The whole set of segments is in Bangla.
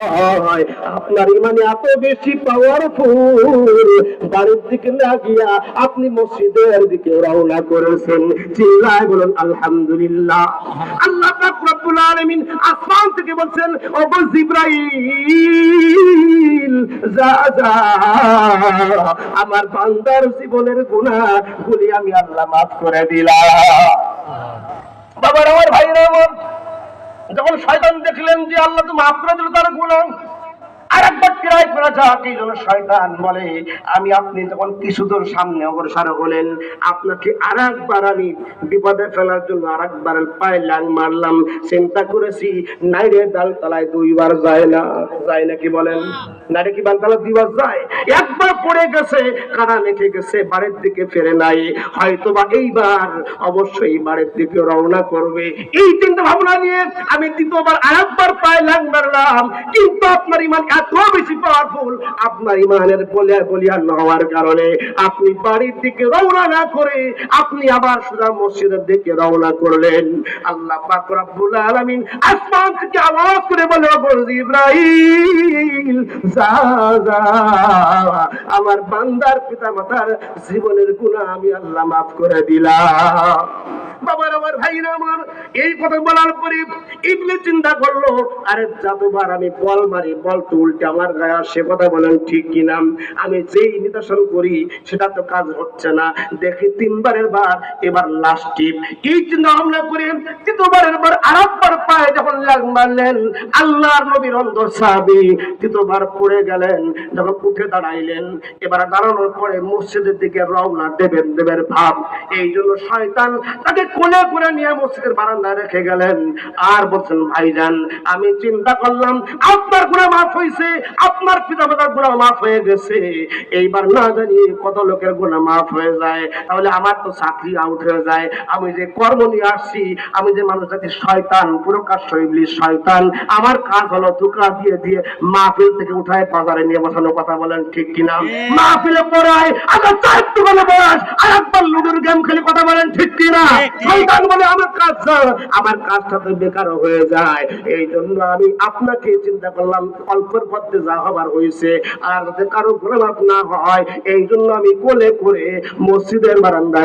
আপনার ইমানে এত বেশি পাওয়ারফুল বাড়ির দিকে না গিয়া আপনি মসজিদের দিকে রওনা করেছেন। চিল্লায় বলুন, আলহামদুলিল্লাহ। আল্লাহ পাক আলামিন আসমান থেকে বলছেন ও জিব্রাইল, যা যা। আমার বান্দার জীবনের গুনাহ গুলি আমি আল্লাহ মাফ করে দিলাম। বাবার, আমার ভাইরা আমার যখন শয়তান দেখলেন যে আল্লাহ তো মাফ করে দিল তার গুণ বাড়ির দিকে ফেরে নাই। হয়তো বা এইবার অবশ্যই বাড়ির দিকে রওনা করবে। এই চিন্তা ভাবনা নিয়ে আমি দ্বিতীয়বার আরেকবার পায়ে লাং মারলাম। কিন্তু আপনার ইমান এত বেশি পাওয়ারফুল আপনার ইমানের হওয়ার কারণে। আপনি বাড়ির দিকে রওনা না করে আপনি আবার সোজা মসজিদের দিকে রওনা করলেন। আল্লাহ আসমান থেকে আওয়াজ করে বলে ওগো ইব্রাহিম আমার বান্দার পিতা মাতার জীবনের গুনাহ আমি আল্লাহ মাফ করে দিলাম। বাবার, আমার এই কথা বলার পরে চিন্তা করল, আরে যতবার আমি বল মারি, বল তো উল্টে আমার গায়ে আসে কথা বলেন ঠিক কিনা আমি যেই নিদর্শন করি, সেটা তো কাজ হচ্ছে না। দেখি তিনবারের বার, এবার লাস্ট টিপ। এই চিন্তা ভাবনা করে তৃতীয়বারের বার আরেকবার পায়ে যখন লাগ মারলেন, আল্লাহর নবীর অন্তর সাহাবি তৃতীয়বার পড়ে গেলেন, যখন উঠে দাঁড়াইলেন। এবার দাঁড়ানোর পরে মসজিদের দিকে রওনা দেবেন, দেবের ভাব। এই জন্য শয়তান তাকে কোলে করে নিয়ে মসজিদের বারান্দায় রেখে গেলেন। আর বলছেন ভাইজান আমি চিন্তা করলাম আপনার গুণা মাফ হয়েছে আপনার পিতা মাতার গুণা মাফ হয়ে গেছে। এইবার না জানি কত লোকের গুণা মাফ হয়ে যায়। তাহলে আমার তো চাকরি আউট হয়ে যায়। আমি যে কর্ম নিয়ে আসছি আমি যে মানুষ জাতি শয়তান প্রকাশ্য ইবলিশ শয়তান আমার কাজ হলো ধোকা দিয়ে দিয়ে মাহফিল থেকে উঠায় বাজারে নিয়ে বসানো কথা বলেন ঠিক কিনা? মাহফিলে পড়ায় আবার চার দোকানে বয়স আর একবার লুডুর গেম খেলে কথা বলেন ঠিক কিনা? শয়তান বলে, আমার কাজ আমার কাজটা তো বেকার হয়ে যায়। এই জন্য আমি আপনাকে চিন্তা করলাম, অল্পের মধ্যে যা হবার হয়েছে, আর যাতে কারও না হয় এই জন্য আমি কোলে করে মসজিদের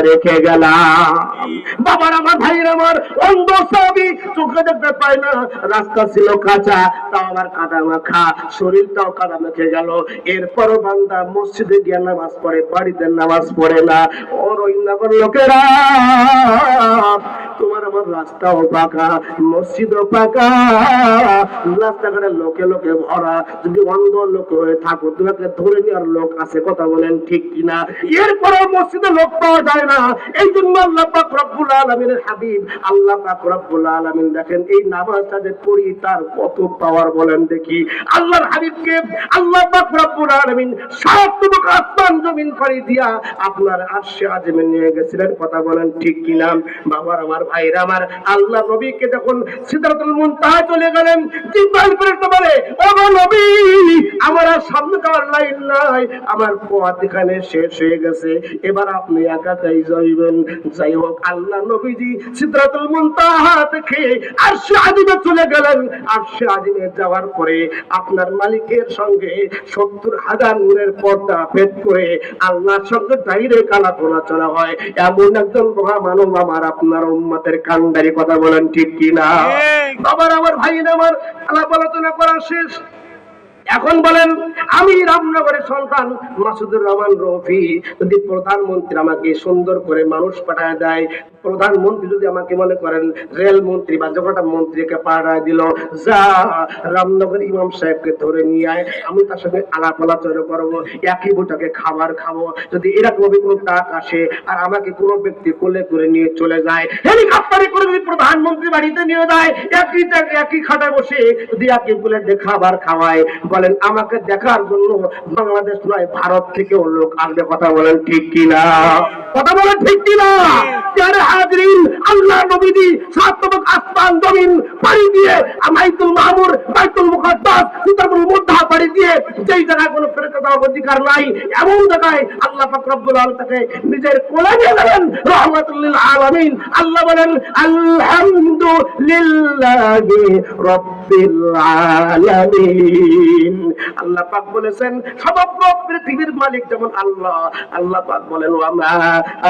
রেখে গেলাম। বাবার আমার, ভাইয়ের আমার অন্ধ চোখে দেখতে পায় না, রাস্তা ছিল কাঁচা, তাও আমার কাদা মাখা, শরীরটাও কাদা মেখে গেল। এরপরও বান্দা মসজিদে গিয়ে নামাজ পড়ে, বাড়িতে নামাজ পড়ে না। ওর ওই নগর লোকেরা up তোমার আমার রাস্তাও পাকা, মসজিদও পাকা। রাস্তাঘাটে লোকে লোকে ভরা, যদি অন্ধ লোক হয়ে থাকো, তোমাকে ধরে নেওয়ার লোক আছে, কথা বলেন ঠিক কিনা? এরপরে মসজিদে লোক পাওয়া যায় না। এই জন্য আল্লাহ পাক রব্বুল আলামিনের হাবিব, আল্লাহ পাক রব্বুল আলামিন দেখেন, এই নামাজটা যে পড়ি তার কত পাওয়ার বলেন দেখি। আল্লাহর হাবিবকে আল্লাহ পাক রব্বুল আলামিন সাতটুকু আসমান জমিন করে দিয়া আপনার আরশে আজমে নিয়ে গেছিলেন, কথা বলেন ঠিক কিনা? বাবার আমার ভাইরা আমার আল্লাহ নবীকে যখন মুনতাহা চলে গেলেন ফেরেশতা বলে, ও নবী, আমার আর সামনে নাই। আমার পথ এখানে শেষ হয়ে গেছে। এবার আপনি একাকাই যাইবেন। যাই হোক, আল্লাহ নবীজি থেকে আরশে আজমে চলে গেলেন। আরশে আজমে যাওয়ার পরে আপনার মালিকের সঙ্গে সত্তর হাজার নূরের পর্দা ভেদ করে আল্লাহর সঙ্গে ডাইরেক্ট আলাপ আলোচনা হয়। এমন একজন মহা মানব আমার আপনার উম্মতের কান্ডারি কথা বলেন ঠিক কিনা? আবার আমার ভাই আমার আলাপ আলোচনা করা শেষ। এখন বলেন, আমি রামনগরের সন্তান মাসুদুর রহমান রফি, যদি প্রধানমন্ত্রী আমাকে সুন্দর করে মানুষ পাঠায় দেয়, প্রধানমন্ত্রী যদি আমাকে মনে করেন রেল মন্ত্রী বা যখন মন্ত্রীকে পাঠায় দিল, যা, রামনগর ইমাম সাহেবকে ধরে নিয়ে আয়, আমি তার সঙ্গে আলাপ আলোচনা করব, একই বৈঠকে খাবার খাব। যদি এরকম কোনো ডাক আসে আর আমাকে কোনো ব্যক্তি কোলে করে নিয়ে চলে যায়, হেলিকপ্টারে করে যদি প্রধানমন্ত্রী বাড়িতে নিয়ে যায়, একই একই খাটায় বসে যদি একই প্লেটে খাবার খাওয়ায় বলেন, আমাকে দেখার জন্য বাংলাদেশ নয়, ভারত থেকেও লোক আসবে, কথা বলেন ঠিক কিনা? কথা বলেন ঠিক কিনা? হাজরিন, আল্লাহ অধিকার নাই, এমন নিজের আল্লাহ বলেন, আলহামদুলিল্লাহি আল্লাহ পাক বলেছেন, সমগ্র পৃথিবীর মালিক যেমন আল্লাহ আল্লাহ পাক বলেন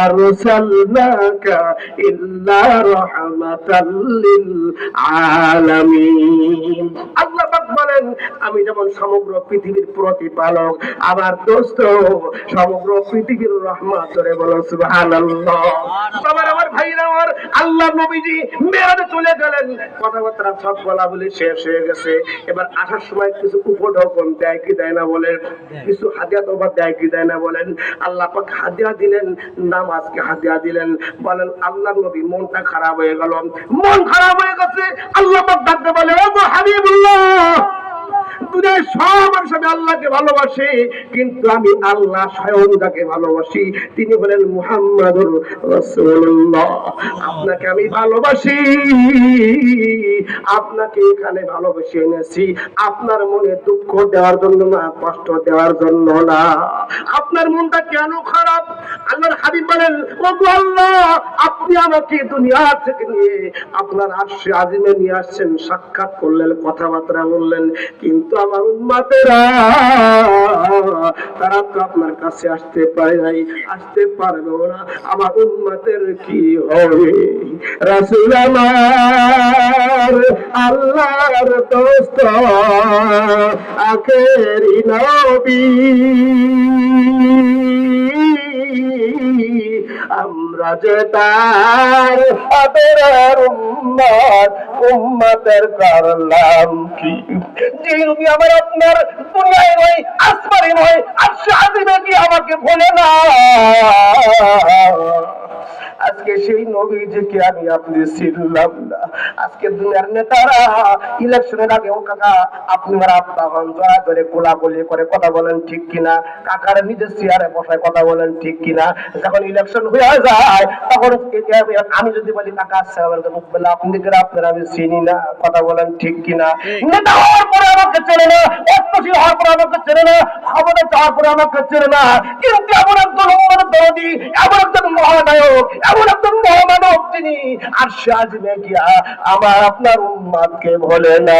আরসালনাকা ইল্লা রাহমাতাল লিল আলামিন আল্লাহ পাক বলেন, আমি যেমন সমগ্র পৃথিবীর প্রতিপালক, আমার দোস্ত সমগ্র পৃথিবীর রহমত করে বলো, সুবহানাল্লাহ। বাবার আমার ভাইরা আমার আল্লাহ নবীজি মেরাজে চলে গেলেন। কথাবার্তা সব বলা বলে শেষ হয়ে গেছে। এবার আসার সময় কিছু দেয় কি দেয় না বলেন? কিছু তোবা দেয় কি দেয় না বলেন? আল্লাহ পাক হাদিয়া দিলেন নামাজকে হাদিয়া দিলেন। বলেন আল্লাহ নবী মনটা খারাপ হয়ে গেল। মন খারাপ হয়ে গেছে। আল্লাহ পাক ডাকতে বলে ও হাবিবুল্লাহ! দুনিয়ার সব মানুষ আমি আল্লাহকে ভালোবাসে কিন্তু আমি আল্লাহ স্বয়ং যাকে ভালোবাসি। তিনি বলেন মুহাম্মাদুর রাসূলুল্লাহ। আপনাকে আমি ভালোবাসি। আপনাকে এখানে ভালোবেসে এনেছি। আপনার মনে দুঃখ দেওয়ার জন্য না, কষ্ট দেওয়ার জন্য না। আপনার মনটা কেন খারাপ? আল্লাহর হাবিব বলেন ও আল্লাহ, আপনি আমাকে দুনিয়া থেকে নিয়ে আপনার আরশে আজিমে নিয়ে আসছেন। সাক্ষাৎ করলেন, কথাবার্তা বললেন। কিন্তু আমার উম্মাতেরা, তারা তো আপনার কাছে আসতে পারে নাই, আসতে পারবে না। আমার উম্মাতের কি হবে? রাসূল আল্লাহর দোস্ত, আখেরি নবী। আমরা যে তার আদরের উম্মত, উম্মতের করলাম কি? যে নবী আমার আপনার দুনিয়ায় নয়, আসমানে নয় আজকে আজিমে কি আমাকে ভুলে না? আজকে সেই নবীজিকে আমি আপনি চিনলাম না। আজকে দুনিয়ার নেতারা ইলেকশনের আগে ও কাকা আপনি আর আপনার জড়া ধরে কোলাকুলি করে কথা বলেন ঠিক কিনা? কাকার নিজের চেয়ারে বসায় কথা বলেন ঠিক কিনা? যখন ইলেকশন হয়ে যায় তখন আমি যদি বলি কাকা আসছে আমার বলে আপনি দিকে আপনার আমি চিনি না কথা বলেন ঠিক কিনা? নেতা হওয়ার পরে আমাকে চেনে না অর্থশীল হওয়ার পরে আমাকে চেনে না ক্ষমতা চাওয়ার পরে আমাকে চেনে না কিন্তু এমন উম্মাদের দরদি এমন একজন মহানায়ক এমন একজন মহামানব তিনি। আর সাজবে গিয়া আমার আপনার উম্মাদকে ভোলে না।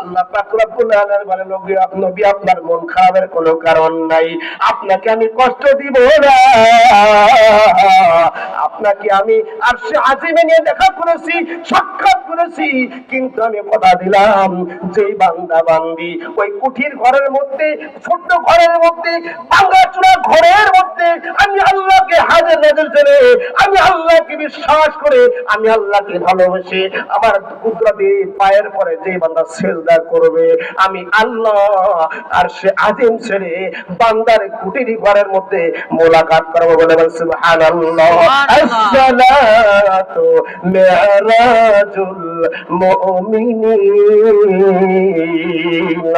আল্লাহ পাক রব্বুল আলামিন বলেন নবী নবী আপনার মন খারাপের কোনো কারণ নাই। আপনাকে আমি কষ্ট দিব না। আপনাকে আমি আর সে আজিমে নিয়ে দেখা করেছি সাক্ষাৎ করেছি। কিন্তু আমি কথা দিলাম যে বান্দা বান্দি ওই কুঠির ঘরের মধ্যে ছোট্ট ঘরের মধ্যে ভাঙা চূড়া ঘরের মধ্যে আমি আল্লাহকে হাজার নজর ছেড়ে আমি আল্লাহকে বিশ্বাস করে আমি আল্লাহকে ভালোবেসে আমার কুদরতি পায়ের পরে যে বান্দা সেজদা করবে আমি আল্লাহ আর সে আজিম ছেড়ে বান্দার কুটির ঘরের মধ্যে মোলাকাত করব বলে বলছে সুবহানাল্লাহ। আসসালাতু মিরাজুল মুমিনিন।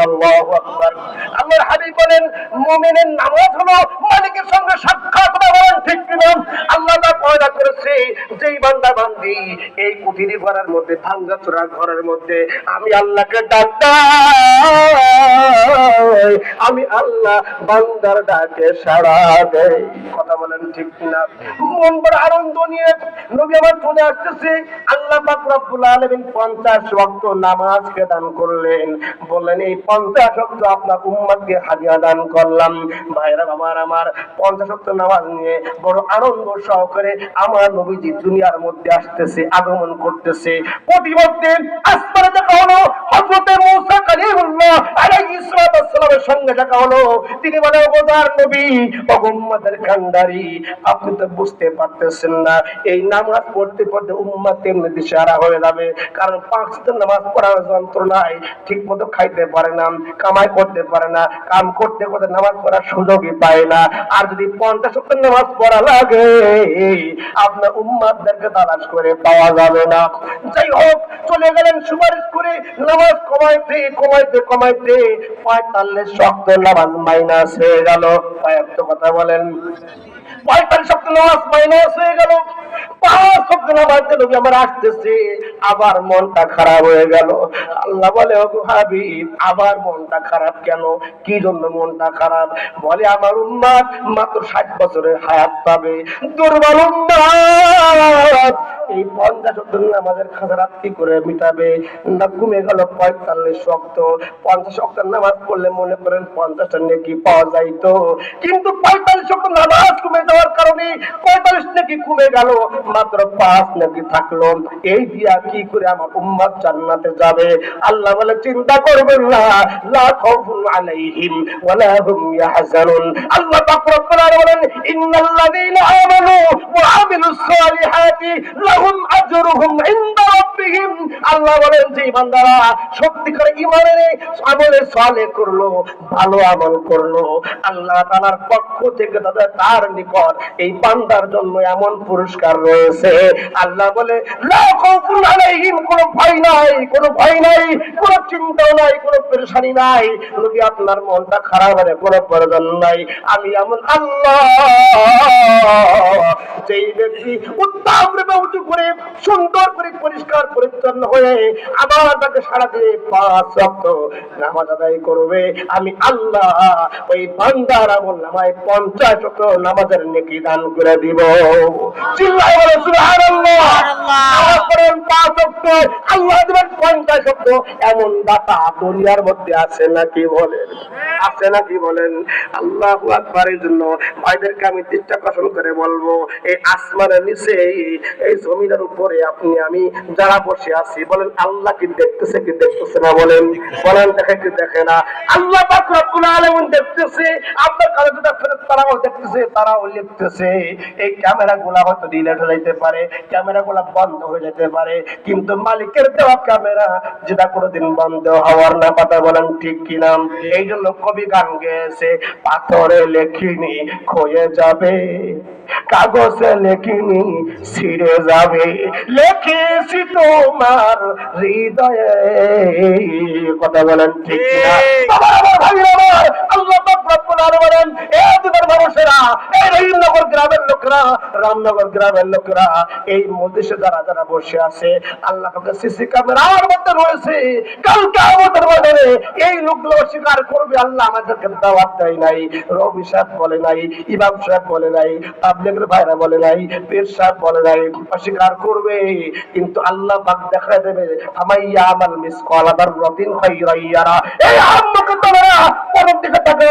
আল্লাহু আকবার। আল্লাহর হাবিব বলেন মুমিনের নামাজ হলো মালিকের সঙ্গে সাক্ষাৎ আল্লাহ আমি আল্লাহকে ডাক্তার আমি আল্লাহ বান্দার ডাকে দেয় কথা বলেন ঠিক কিনা? মন আনন্দ নিয়ে নবী আমার চলে আসতেছে। আল্লাহ পাক রব্বুল আলামিন 50 ওয়াক্ত নামাজকে দান করলেন। বললেন, এই 50 ওয়াক্ত আপনার উম্মতকে হাদিয়া দান করলাম। ভাইরা আমার আমার 50 ওয়াক্ত নামাজ নিয়ে বড় আনন্দ সহকারে আমার নবীজি দুনিয়ার মধ্যে আসতেছে আগমন করতেছে। প্রতিমধ্যে আসমানে দেখা হলো হযরতে মূসা কালিমুল্লাহ আলাইহিস সালামের সঙ্গে দেখা হলো। তিনি বলে নবী কান্ডারি আপনি তো বুঝতে পারতেছেন না। এই নামাজ পড়তে পড়তে দিশারা হয়ে যাবে। কারণ নামাজ পড়ার যন্ত্রণায় ঠিক মতো খাইতে পারে না, কামাই করতে পারে না, কাম করতে করতে নামাজ পড়ার সুযোগই পায় না। আর যদি পঞ্চাশ নামাজ পড়া লাগে, আপনার উম্মাদদেরকে তালাশ করে পাওয়া যাবে না। যাই হোক, চলে গেলেন সুপারিশ করে নামাজ কমাইতে কমাইতে কমাইতে পঁয়তাল্লিশ শক্ত নামাজ মাইনাস হয়ে গেল। কথা বলেন। পঁয়তাল্লিশ শক্ত নামাজ মাইনাস হয়ে গেল। আমার আসতেছে। আবার মনটা খারাপ হয়ে গেল। আল্লাহ বলে আবার মনটা খারাপ কেন? কি জন্য মনটা খারাপ? বলে, আমার উম্মাদ মাত্র ষাট বছরের হায়াত পাবে। দুর্বল উম্মাদ! এই পঞ্চাশ করে মিটাবে? না গেল পঁয়তাল্লিশ অক্ট পঞ্চাশ নামাজ পড়লে মনে করেন পঞ্চাশটা নেকি পাওয়া যাইতো। কিন্তু পঁয়তাল্লিশ অক্টর নামাজ কমে যাওয়ার কারণে পঁয়তাল্লিশ নাকি কমে গেল। মাত্র পাঁচ নাকি থাকল এই দিয়া কি করে আমার উম্মাদ জান্নাতে যাবে? আল্লাহ বলে, চিন্তা করবেন না। আলাইহিম ওয়ালা হুম ইয়াহজানুন। আল্লাহ পাক রব্বুল আলামিন ইন্নাল্লাযীনা আমানু ওয়া আমিলুস সালিহাতি লাহুম আজরুহুম ইনদা রাব্বিহিম। আল্লাহ বলেন, যে বান্দারা সত্যিকার ঈমানের আমলে সালে করল, ভালো আমল করল, আল্লাহ তাআলার পক্ষ থেকে তাদের তার নিকট এই বান্দার জন্য এমন পুরস্কার রয়েছে আল্লাহ বলে কোনো ভয় নাই, কোনো ভয় নাই, কোনো চিন্তাও নাই, কোনো পেরেশানি নাই। নবী আপনার মনটা খারাপ হলে কোনো প্রয়োজন নাই। আমি এমন আল্লাহ, যেই ব্যক্তি রূপে উঁচু করে, সুন্দর করে, পরিষ্কার, পরিচ্ছন্ন হয়ে আবার তাকে সারা দিয়ে পাঁচ রক্ত নামাজ আদায় করবে। আমি আল্লাহ ওই বান্দার আমল নামায় পঞ্চাশ রক্ত নামাজের নেকি দান করে দিব। চিল্লাই বলে সুবহানাল্লাহ! পাঁচ আল্লাহ দেবেন পঞ্চাশ রক্ত এমন দাতা দুনিয়ার মধ্যে আছে নাকি বলেন? আছে নাকি বলেন? আল্লাহ আকবারের জন্য ভাইদেরকে আমি আকর্ষণ করে বলব এই আসমানের নিচে এই- জমিনের উপরে আপনি আমি যারা বসে আছি বলেন আল্লাহ কি দেখতেছে কি দেখতেছে না বলেন? বলেন দেখে কি দেখে না? আল্লাহ পাক রব্বুল আলামিন দেখতেছে আপনার কাছে যেটা ফেরত তারাও দেখতেছে তারাও লিখতেছে এই ক্যামেরা গুলা হয়তো ডিলেট হয়ে যেতে পারে ক্যামেরা গুলা বন্ধ হয়ে যেতে পারে কিন্তু মালিকের দেওয়া ক্যামেরা যেটা কোনোদিন বন্ধ হওয়ার না কথা বলেন ঠিক কিনা? এই জন্য কবি গান গেয়েছে পাথরে লেখিনি ক্ষয়ে যাবে কাগজে লেখিনি ছিঁড়ে যাবে। লেখেছি তোমার হৃদয়ে কথা বলেন ঠিক কিনা? আল্লাহ ভাইরা বলে নাই, পীর সাহেব বলে নাই, অস্বীকার করবে। কিন্তু আল্লাহ দেখা দেবে আমাল মিস কলাদার রতিন খাইরাইয়ারা। এই আমি দেখবে দেখবে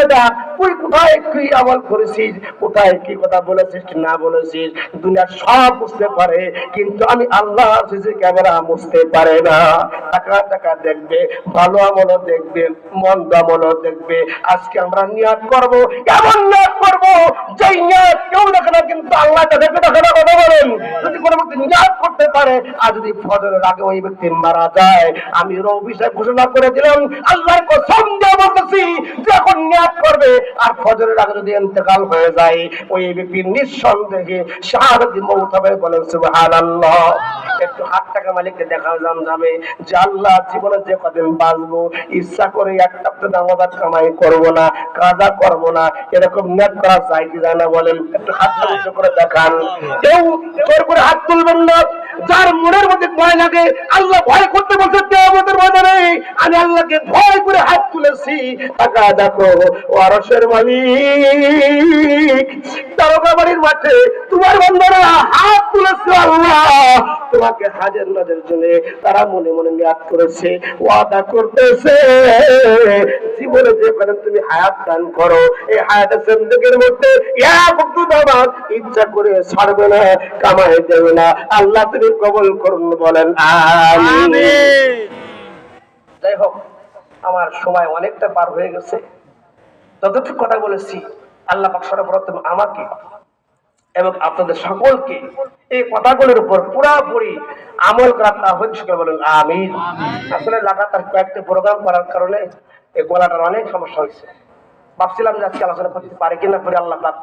দেখবে আমরা করব এমন যেই নিয়াত কেউ দেখে না কিন্তু আল্লাহ দেখে দেখে না কথা বলেন যদি কোনো ব্যক্তি নিয়াত করতে পারে আর যদি ফজরের আগে ওই ব্যক্তি মারা যায় আমি রবি সাহেব ঘোষণা করে দিলাম আল্লাহর বলতেছি যে এখন নিয়াত করবে আর ফজরের আগে যদি ইন্তেকাল হয়ে যায়, ওই নিঃসন্দেহে মৌত হবে বলেন একটু মালিককে দেখা যান যাবে জীবনে যে কদিন বাঁচবো, ইচ্ছা করে কামাই করব না, কাজা করব না, এরকম নিয়ত করা যায় কি যায় না বলেন? একটু করে দেখান। কেউ জোর করে হাত তুলবেন না। যার মনের মধ্যে ভয় লাগে, আল্লাহ ভয় করতে বলছে আমাদের ময়দানে আমি আল্লাহকে ভয় করে হাত তুলেছি। টাকা দেখো মালিক। মাঠে তোমার বন্ধুরা হাত তুলেছে আল্লাহ। তোমাকে হাজার জন্য তারা মনে মনে করেছে ওয়াদা করতেছে। জীবনে যে তুমি হায়াত দান করো এই হায়াতের জিন্দগির মধ্যে ইচ্ছা করে ছাড়বে না কামাই দেবে না। আল্লাহ তুমি কবল করুন বলেন আমিন। যাই হোক আমার সময় অনেকটা পার হয়ে গেছে। যতটুকু কথা বলেছি আল্লাহ সর্বপ্রথম আমাকে এবং আপনাদের সকলকে এই কথাগুলোর উপর পুরাপুরি আমল করার তা হচ্ছে বলুন আমিন। আসলে লাগাতার কয়েকটা প্রোগ্রাম করার কারণে এই গলাটার অনেক সমস্যা হয়েছে। ভাবছিলাম যে আজকে আলোচনা করতে পারি কিনা করে আল্লাহ পাক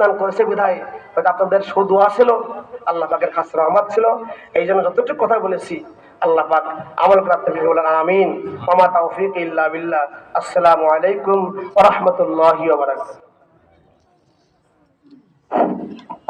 দান করেছে বিধায় হয়তো আপনাদের সদুয়া ছিল আল্লাহ পাকের খাস রহমত ছিল। এই জন্য যতটুকু কথা বলেছি আল্লাহ পাক আমল করতে বলেন আমিন। মামা তৌফিক ইল্লা বিল্লাহ। আসসালামু আলাইকুম ওয়া